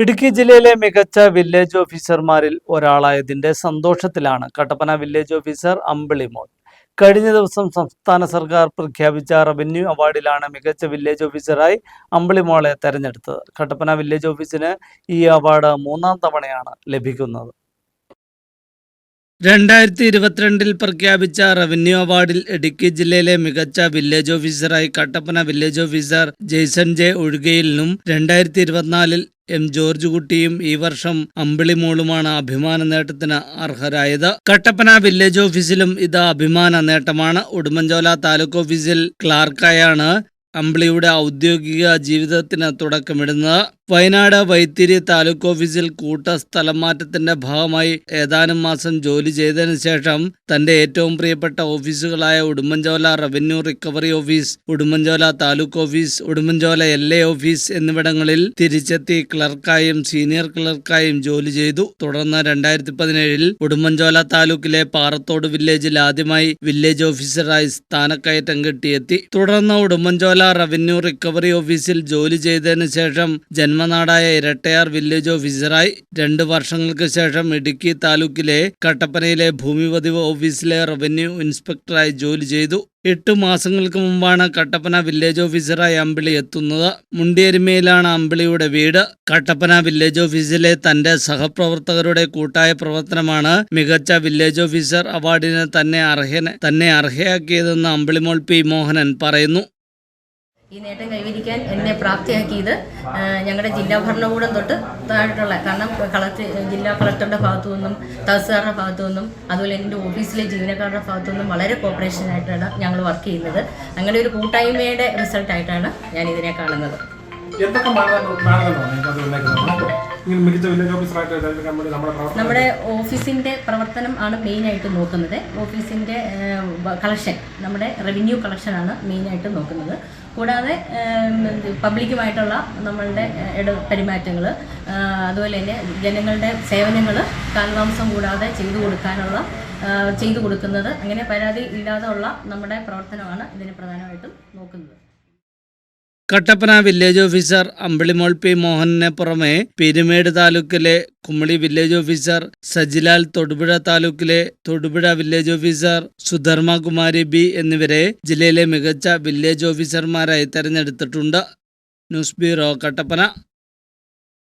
ഇടുക്കി ജില്ലയിലെ മികച്ച വില്ലേജ് ഓഫീസർമാരിൽ ഒരാളായതിന്റെ സന്തോഷത്തിലാണ് കട്ടപ്പന വില്ലേജ് ഓഫീസർ അമ്പിളിമോൾ കഴിഞ്ഞ ദിവസം സംസ്ഥാന സർക്കാർ പ്രഖ്യാപിച്ച റവന്യൂ അവാർഡിലാണ് മികച്ച വില്ലേജ് ഓഫീസറായി അമ്പിളിമോളെ തെരഞ്ഞെടുത്തത്. കട്ടപ്പന വില്ലേജ് ഓഫീസിന് ഈ അവാർഡ് മൂന്നാം തവണയാണ് ലഭിക്കുന്നത്. രണ്ടായിരത്തി ഇരുപത്തിരണ്ടിൽ പ്രഖ്യാപിച്ച റവന്യൂ അവാർഡിൽ ഇടുക്കി ജില്ലയിലെ മികച്ച വില്ലേജ് ഓഫീസറായി Kattappana village officer Jaison J ഒഴുകയിലിനും രണ്ടായിരത്തി ഇരുപത്തിനാലിൽ എം ജോർജ് കുട്ടിയും ഈ വർഷം അമ്പിളിമോളുമാണ് അഭിമാന നേട്ടത്തിന് അർഹരായത്. കട്ടപ്പന വില്ലേജ് ഓഫീസിലും ഇത് അഭിമാന നേട്ടമാണ്. ഉടുമ്പൻചോല താലൂക്ക് ഓഫീസിൽ ക്ലാർക്കായാണ് അമ്പിളിയുടെ ഔദ്യോഗിക ജീവിതത്തിന് തുടക്കമിടുന്നത്. വയനാട് വൈത്തിരി താലൂക്ക് ഓഫീസിൽ കൂട്ട സ്ഥലം മാറ്റത്തിന്റെ ഭാഗമായി ഏതാനും മാസം ജോലി ചെയ്തതിനു ശേഷം തന്റെ ഏറ്റവും പ്രിയപ്പെട്ട ഓഫീസുകളായ Udumbanchola revenue recovery office Udumbanchola taluk office Udumbanchola L A office എന്നിവിടങ്ങളിൽ തിരിച്ചെത്തി ക്ലർക്കായും സീനിയർ ക്ലർക്കായും ജോലി ചെയ്തു. തുടർന്ന് രണ്ടായിരത്തി പതിനേഴിൽ ഉടുമ്പൻചോല താലൂക്കിലെ പാറത്തോട് വില്ലേജിൽ ആദ്യമായി വില്ലേജ് ഓഫീസറായി സ്ഥാനക്കയറ്റം കിട്ടിയെത്തി. തുടർന്ന് ഉടുമ്പൻചോല റവന്യൂ റിക്കവറി ഓഫീസിൽ ജോലി ചെയ്തതിനു ശേഷം ജന്മനാടായ ഇരട്ടയാർ വില്ലേജ് ഓഫീസറായി. രണ്ട് വർഷങ്ങൾക്ക് ശേഷം ഇടുക്കി താലൂക്കിലെ കട്ടപ്പനയിലെ ഭൂമി പതിവ് ഓഫീസിലെ റവന്യൂ ഇൻസ്പെക്ടറായി ജോലി ചെയ്തു. എട്ട് മാസങ്ങൾക്ക് മുമ്പാണ് കട്ടപ്പന വില്ലേജ് ഓഫീസറായി അമ്പിളി എത്തുന്നത്. മുണ്ടിയരിമയിലാണ് അമ്പിളിയുടെ വീട്. കട്ടപ്പന വില്ലേജ് ഓഫീസിലെ തന്റെ സഹപ്രവർത്തകരുടെ കൂട്ടായ പ്രവർത്തനമാണ് മികച്ച വില്ലേജ് ഓഫീസർ അവാർഡിന് തന്നെ അർഹന തന്നെ അർഹയാക്കിയതെന്ന് അമ്പിളിമോൾ പി മോഹനൻ പറയുന്നു. ഈ നേട്ടം കൈവരിക്കാൻ എന്നെ പ്രാപ്തിയാക്കിയത് ഞങ്ങളുടെ ജില്ലാ ഭരണകൂടം തൊട്ട് താഴെയുള്ള കാരണം കളക്ടർ ജില്ലാ കളക്ടറുടെ ഭാഗത്തു നിന്നും തഹസിൽദാരുടെ ഭാഗത്തു നിന്നും അതുപോലെ എന്റെ ഓഫീസിലെ ജീവനക്കാരുടെ ഭാഗത്തു നിന്നും വളരെ കോപ്പറേഷനായിട്ടാണ് ഞങ്ങൾ വർക്ക് ചെയ്യുന്നത്. അങ്ങനെ ഒരു കൂട്ടായ്മയുടെ റിസൾട്ടായിട്ടാണ് ഞാൻ ഇതിനെ കാണുന്നത്. എന്തൊക്കെ നമ്മുടെ ഓഫീസിന്റെ പ്രവർത്തനം ആണ് മെയിൻ ആയിട്ട് നോക്കുന്നത്. ഓഫീസിന്റെ കളക്ഷൻ നമ്മുടെ റവന്യൂ കളക്ഷൻ ആണ് മെയിൻ ആയിട്ട് നോക്കുന്നത്. കൂടാതെ പബ്ലിക്കുമായിട്ടുള്ള നമ്മളുടെ ഇട പെരുമാറ്റങ്ങൾ അതുപോലെ തന്നെ ജനങ്ങളുടെ സേവനങ്ങൾ കാലതാമസം കൂടാതെ ചെയ്തു കൊടുക്കാനുള്ള ചെയ്തു കൊടുക്കുന്നത് അങ്ങനെ പരാതി ഇല്ലാതെ ഉള്ള നമ്മുടെ പ്രവർത്തനമാണ് ഇതിന് പ്രധാനമായിട്ടും നോക്കുന്നത്. Kattappana village officer Ambilimol P മോഹനനെ പുറമെ പെരുമേട് താലൂക്കിലെ കുമളി വില്ലേജ് ഓഫീസർ സജിലാൽ തൊടുപുഴ താലൂക്കിലെ Thodupuzha village officer Sudharma Kumari B എന്നിവരെ ജില്ലയിലെ മികച്ച വില്ലേജ് ഓഫീസർമാരായി തെരഞ്ഞെടുത്തിട്ടുണ്ട്. News bureau Kattappana.